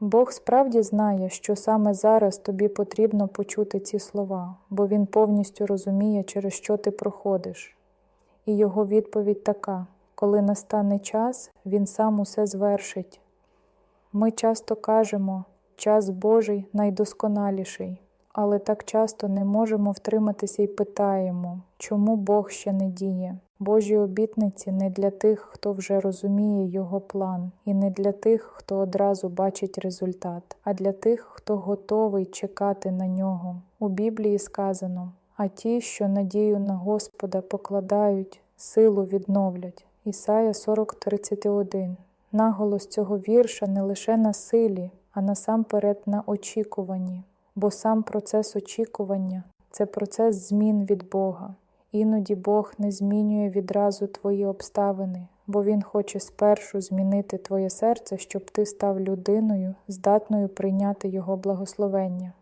Бог справді знає, що саме зараз тобі потрібно почути ці слова, бо Він повністю розуміє, через що ти проходиш. І його відповідь така: коли настане час, Він сам усе звершить. Ми часто кажемо, час Божий найдосконаліший, але так часто не можемо втриматися і питаємо, чому Бог ще не діє. Божі обітниці не для тих, хто вже розуміє Його план, і не для тих, хто одразу бачить результат, а для тих, хто готовий чекати на нього. У Біблії сказано: а ті, що надію на Господа покладають, силу відновлять. Ісая 40:31. Наголос цього вірша не лише на силі, а насамперед на очікуванні, бо сам процес очікування це процес змін від Бога. Іноді Бог не змінює відразу твої обставини, бо Він хоче спершу змінити твоє серце, щоб ти став людиною, здатною прийняти Його благословення.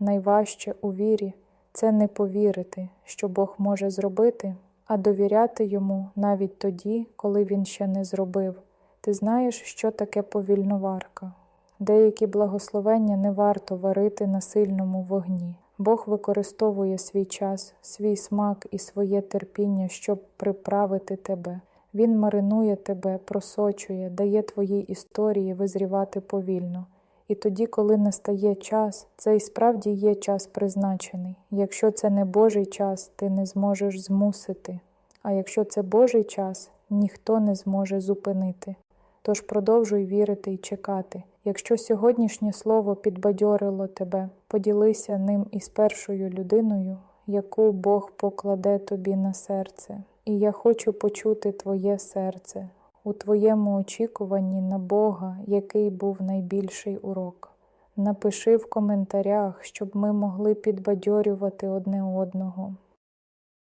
Найважче у вірі це не повірити, що Бог може зробити, а довіряти йому навіть тоді, коли він ще не зробив. Ти знаєш, що таке повільноварка. Деякі благословення не варто варити на сильному вогні. Бог використовує свій час, свій смак і своє терпіння, щоб приправити тебе. Він маринує тебе, просочує, дає твоїй історії визрівати повільно. І тоді, коли настає час, це і справді є час призначений. Якщо це не Божий час, ти не зможеш змусити. А якщо це Божий час, ніхто не зможе зупинити. Тож продовжуй вірити і чекати. Якщо сьогоднішнє слово підбадьорило тебе, поділися ним із першою людиною, яку Бог покладе тобі на серце. І я хочу почути твоє серце у твоєму очікуванні на Бога, який був найбільший урок. Напиши в коментарях, щоб ми могли підбадьорювати одне одного.